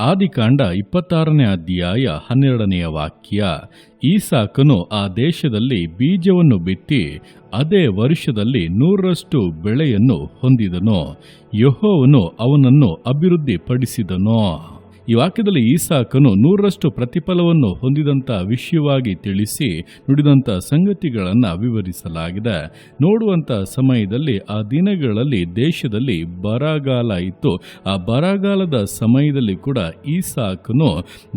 ಆದಿಕಾಂಡ ಇಪ್ಪತ್ತಾರನೇ ಅಧ್ಯಾಯ ಹನ್ನೆರಡನೆಯ ವಾಕ್ಯ, ಈಸಾಕನು ಆ ದೇಶದಲ್ಲಿ ಬೀಜವನ್ನು ಬಿತ್ತಿ ಅದೇ ವರ್ಷದಲ್ಲಿ ನೂರರಷ್ಟು ಬೆಳೆಯನ್ನು ಹೊಂದಿದನು. ಯಹೋವನು ಅವನನ್ನು ಅಭಿವೃದ್ಧಿಪಡಿಸಿದನು. ವಾಕ್ಯದಲ್ಲಿ ಈಸಾಕನು ನೂರರಷ್ಟು ಪ್ರತಿಫಲವನ್ನು ಹೊಂದಿದಂಥ ವಿಷಯವಾಗಿ ತಿಳಿಸಿ ನುಡಿದಂಥ ಸಂಗತಿಗಳನ್ನು ವಿವರಿಸಲಾಗಿದೆ. ನೋಡುವಂಥ ಸಮಯದಲ್ಲಿ, ಆ ದಿನಗಳಲ್ಲಿ ದೇಶದಲ್ಲಿ ಬರಗಾಲ ಇತ್ತು. ಆ ಬರಗಾಲದ ಸಮಯದಲ್ಲಿ ಕೂಡ ಈಸಾಕನು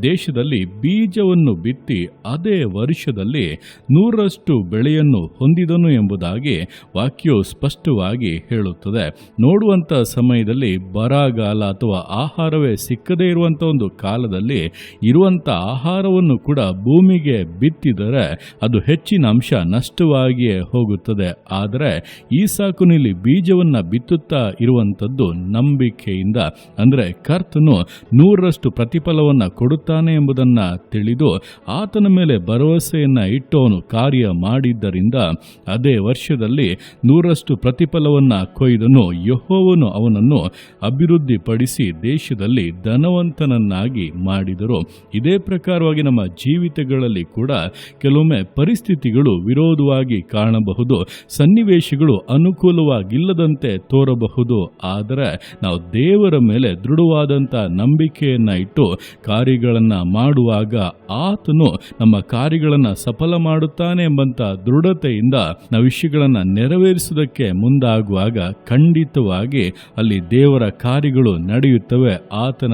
ದೇಶದಲ್ಲಿ ಬೀಜವನ್ನು ಬಿತ್ತಿ ಅದೇ ವರ್ಷದಲ್ಲಿ ನೂರರಷ್ಟು ಬೆಳೆಯನ್ನು ಹೊಂದಿದನು ಎಂಬುದಾಗಿ ವಾಕ್ಯವು ಸ್ಪಷ್ಟವಾಗಿ ಹೇಳುತ್ತದೆ. ನೋಡುವಂಥ ಸಮಯದಲ್ಲಿ ಬರಗಾಲ ಅಥವಾ ಆಹಾರವೇ ಸಿಕ್ಕದೇ ಇರುವಂಥ ಒಂದು ಕಾಲದಲ್ಲಿ ಇರುವಂಥ ಆಹಾರವನ್ನು ಕೂಡ ಭೂಮಿಗೆ ಬಿತ್ತಿದರೆ ಅದು ಹೆಚ್ಚಿನ ಅಂಶ ನಷ್ಟವಾಗಿಯೇ ಹೋಗುತ್ತದೆ. ಆದರೆ ಈ ಸಾಕುನಿಲಿ ಬೀಜವನ್ನ ಬಿತ್ತುತ್ತಾ ಇರುವಂಥದ್ದು ನಂಬಿಕೆಯಿಂದ, ಅಂದರೆ ಕರ್ತನು ನೂರರಷ್ಟು ಪ್ರತಿಫಲವನ್ನು ಕೊಡುತ್ತಾನೆ ಎಂಬುದನ್ನು ತಿಳಿದು ಆತನ ಮೇಲೆ ಭರವಸೆಯನ್ನ ಇಟ್ಟವನು ಕಾರ್ಯ ಮಾಡಿದ್ದರಿಂದ ಅದೇ ವರ್ಷದಲ್ಲಿ ನೂರಷ್ಟು ಪ್ರತಿಫಲವನ್ನು ಕೊಯ್ದನು. ಯಹೋವನು ಅವನನ್ನು ಅಭಿವೃದ್ಧಿಪಡಿಸಿ ದೇಶದಲ್ಲಿ ಧನವಂತನನ್ನಾಗಿ ಮಾಡಿದರು. ಇದೇ ಪ್ರಕಾರವಾಗಿ ನಮ್ಮ ಜೀವಿತಗಳಲ್ಲಿ ಕೂಡ ಕೆಲವೊಮ್ಮೆ ಪರಿಸ್ಥಿತಿಗಳು ವಿರೋಧವಾಗಿ ಕಾಣಬಹುದು. ಸನ್ನಿವೇಶಗಳು ಅನುಕೂಲವಾಗಿಲ್ಲದಂತೆ ತೋರಬಹುದು. ಆದರೆ ನಾವು ದೇವರ ಮೇಲೆ ದೃಢವಾದಂಥ ನಂಬಿಕೆಯನ್ನ ಇಟ್ಟು ಕಾರ್ಯಗಳನ್ನು ಮಾಡುವಾಗ ಆತನು ನಮ್ಮ ಕಾರ್ಯಗಳನ್ನು ಸಫಲ ಮಾಡುತ್ತಾನೆ ಎಂಬಂತ ದೃಢತೆಯಿಂದ ನಾವು ವಿಷಯಗಳನ್ನು ನೆರವೇರಿಸುವುದಕ್ಕೆ ಮುಂದಾಗುವಾಗ ಖಂಡಿತವಾಗಿ ಅಲ್ಲಿ ದೇವರ ಕಾರ್ಯಗಳು ನಡೆಯುತ್ತವೆ. ಆತನ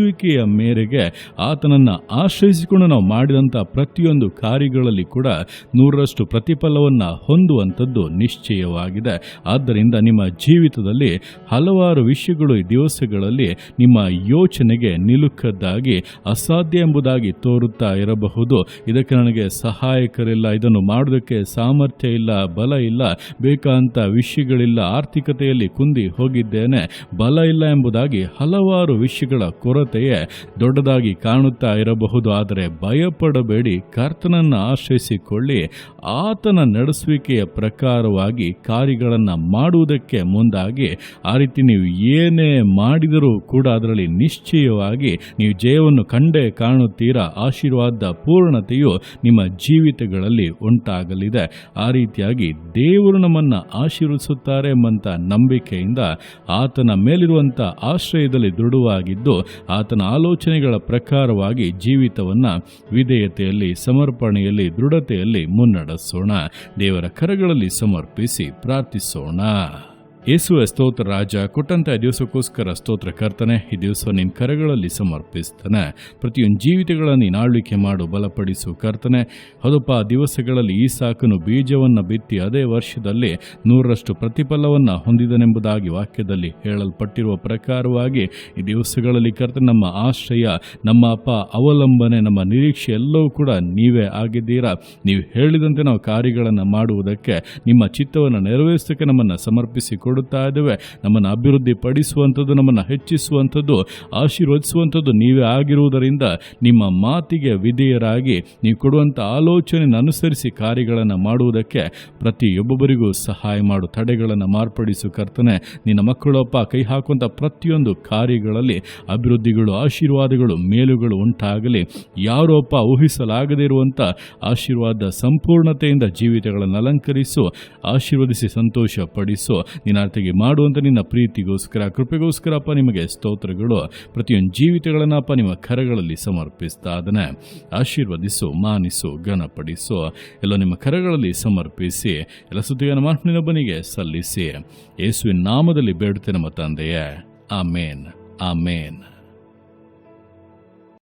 ನಡೆಸುವಿಕೆಯ ಮೇರೆಗೆ ಆತನನ್ನ ಆಶ್ರಯಿಸಿಕೊಂಡು ನಾವು ಮಾಡಿದಂಥ ಪ್ರತಿಯೊಂದು ಕಾರ್ಯಗಳಲ್ಲಿ ಕೂಡ ನೂರರಷ್ಟು ಪ್ರತಿಫಲವನ್ನ ಹೊಂದುವಂಥದ್ದು ನಿಶ್ಚಯವಾಗಿದೆ. ಆದ್ದರಿಂದ ನಿಮ್ಮ ಜೀವಿತದಲ್ಲಿ ಹಲವಾರು ವಿಷಯಗಳು ದಿವಸಗಳಲ್ಲಿ ನಿಮ್ಮ ಯೋಚನೆಗೆ ನಿಲುಕದ್ದಾಗಿ, ಅಸಾಧ್ಯ ಎಂಬುದಾಗಿ ತೋರುತ್ತಾ ಇರಬಹುದು. ಇದಕ್ಕೆ ನನಗೆ ಸಹಾಯಕರಿಲ್ಲ, ಇದನ್ನು ಮಾಡೋದಕ್ಕೆ ಸಾಮರ್ಥ್ಯ ಇಲ್ಲ, ಬಲ ಇಲ್ಲ ಬೇಕಾದಂಥ ವಿಷಯಗಳಿಲ್ಲ, ಆರ್ಥಿಕತೆಯಲ್ಲಿ ಕುಂದಿ ಹೋಗಿದ್ದೇನೆ, ಬಲ ಇಲ್ಲ ಎಂಬುದಾಗಿ ಹಲವಾರು ವಿಷಯಗಳ ಕೊರತೆಯೇ ದೊಡ್ಡದಾಗಿ ಕಾಣುತ್ತಾ ಇರಬಹುದು, ಆದರೆ ಭಯಪಡಬೇಡಿ. ಕರ್ತನನ್ನು ಆಶ್ರಯಿಸಿಕೊಳ್ಳಿ. ಆತನ ನಡೆಸುವಿಕೆಯ ಪ್ರಕಾರವಾಗಿ ಕಾರ್ಯಗಳನ್ನು ಮಾಡುವುದಕ್ಕೆ ಮುಂದಾಗಿ, ಆ ರೀತಿ ನೀವು ಏನೇ ಮಾಡಿದರೂ ಕೂಡ ಅದರಲ್ಲಿ ನಿಶ್ಚಯವಾಗಿ ನೀವು ಜಯವನ್ನು ಕಂಡೇ ಕಾಣುತ್ತೀರಾ. ಆಶೀರ್ವಾದ, ಪೂರ್ಣತೆಯು ನಿಮ್ಮ ಜೀವಿತಗಳಲ್ಲಿ ಉಂಟಾಗಲಿದೆ. ಆ ರೀತಿಯಾಗಿ ದೇವರು ನಮ್ಮನ್ನು ಆಶೀರ್ವಿಸುತ್ತಾರೆ ಎಂಬಂಥ ನಂಬಿಕೆಯಿಂದ ಆತನ ಮೇಲಿರುವಂಥ ಆಶ್ರಯದಲ್ಲಿ ದೃಢವಾಗಿದ್ದು ಆತನ ಆಲೋಚನೆಗಳ ಪ್ರಕಾರವಾಗಿ ಜೀವಿತವನ್ನ ವಿಧೇಯತೆಯಲ್ಲಿ ಸಮರ್ಪಣೆಯಲ್ಲಿ ದೃಢತೆಯಲ್ಲಿ ಮುನ್ನಡೆಸೋಣ. ದೇವರ ಕರಗಳಲ್ಲಿ ಸಮರ್ಪಿಸಿ ಪ್ರಾರ್ಥಿಸೋಣ. ಯೇಸುವ ಸ್ತೋತ್ರ ರಾಜ, ಕೊಟ್ಟಂತ ದಿವಸಕ್ಕೋಸ್ಕರ ಸ್ತೋತ್ರ ಕರ್ತನೆ, ಈ ದಿವಸ ನಿನ್ನ ಕರಗಳಲ್ಲಿ ಸಮರ್ಪಿಸ್ತಾನೆ. ಪ್ರತಿಯೊಂದು ಜೀವಿತಗಳನ್ನು ನೀನು ಆಳ್ವಿಕೆ ಮಾಡು, ಬಲಪಡಿಸು ಕರ್ತನೆ. ಹೌದಪ್ಪ ದಿವಸಗಳಲ್ಲಿ ಈ ಸಾಕನು ಬೀಜವನ್ನು ಬಿತ್ತಿ ಅದೇ ವರ್ಷದಲ್ಲಿ ನೂರರಷ್ಟು ಪ್ರತಿಫಲವನ್ನು ಹೊಂದಿದನೆಂಬುದಾಗಿ ವಾಕ್ಯದಲ್ಲಿ ಹೇಳಲ್ಪಟ್ಟಿರುವ ಪ್ರಕಾರವಾಗಿ ಈ ದಿವಸಗಳಲ್ಲಿ ಕರ್ತನೆ, ನಮ್ಮ ಆಶ್ರಯ, ನಮ್ಮ ಅಪ್ಪ ಅವಲಂಬನೆ, ನಮ್ಮ ನಿರೀಕ್ಷೆ ಎಲ್ಲವೂ ಕೂಡ ನೀವೇ ಆಗಿದ್ದೀರಾ? ನೀವು ಹೇಳಿದಂತೆ ನಾವು ಕಾರ್ಯಗಳನ್ನು ಮಾಡುವುದಕ್ಕೆ ನಿಮ್ಮ ಚಿತ್ತವನ್ನು ನೆರವೇರಿಸೋಕ್ಕೆ ನಮ್ಮನ್ನು ಸಮರ್ಪಿಸಿ ಕೊಡುತ್ತಾ ಇದ್ದೇವೆ. ನಮ್ಮನ್ನು ಅಭಿವೃದ್ಧಿ ಪಡಿಸುವಂಥದ್ದು ನಮ್ಮನ್ನು ಹೆಚ್ಚಿಸುವಂಥದ್ದು, ಆಶೀರ್ವದಿಸುವಂಥದ್ದು ನೀವೇ ಆಗಿರುವುದರಿಂದ ನಿಮ್ಮ ಮಾತಿಗೆ ವಿಧೇಯರಾಗಿ ನೀವು ಕೊಡುವಂಥ ಆಲೋಚನೆ ಅನುಸರಿಸಿ ಕಾರ್ಯಗಳನ್ನು ಮಾಡುವುದಕ್ಕೆ ಪ್ರತಿಯೊಬ್ಬೊಬ್ಬರಿಗೂ ಸಹಾಯ ಮಾಡು. ತಡೆಗಳನ್ನು ಮಾರ್ಪಡಿಸು ಕರ್ತನೆ. ನಿನ್ನ ಮಕ್ಕಳಪ್ಪ, ಕೈ ಹಾಕುವಂಥ ಪ್ರತಿಯೊಂದು ಕಾರ್ಯಗಳಲ್ಲಿ ಅಭಿವೃದ್ಧಿಗಳು, ಆಶೀರ್ವಾದಗಳು, ಮೇಲುಗಳು ಉಂಟಾಗಲಿ. ಯಾರೊಪ್ಪ ಊಹಿಸಲಾಗದೇ ಇರುವಂಥ ಆಶೀರ್ವಾದ ಸಂಪೂರ್ಣತೆಯಿಂದ ಜೀವಿತಗಳನ್ನು ಅಲಂಕರಿಸು, ಆಶೀರ್ವದಿಸಿ ಸಂತೋಷ ಪಡಿಸು ನಿನ್ನಾರ್ತಿಗೆ ಮಾಡುವಂಥ ನಿನ್ನ ಪ್ರೀತಿಗೋಸ್ಕರ ಕೃಪೆಗೋಸ್ಕರಪ್ಪ ನಿಮಗೆ ಸ್ತೋತ್ರಗಳು, ಪ್ರತಿಯೊಂದು ಜೀವಿತಗಳನ್ನಪ್ಪ ನಿಮ್ಮ ಕರಗಳಲ್ಲಿ ಸಮರ್ಪಿಸ್ತಾ ಅದನ್ನ ಆಶೀರ್ವದಿಸು, ಮಾನಿಸು, ಘನಪಡಿಸು. ಎಲ್ಲ ನಿಮ್ಮ ಕರಗಳಲ್ಲಿ ಸಮರ್ಪಿಸಿ, ಎಲ್ಲ ಸುದ್ದಿಗಳನ್ನು ಮಾತಿನೊಬ್ಬನಿಗೆ ಸಲ್ಲಿಸಿ. ಯೇಸುವಿನ ನಾಮದಲ್ಲಿ ಬೇಡುತ್ತೆ ನಮ್ಮ ತಂದೆಯೇ. ಆಮೇನ್. ಆಮೇನ್.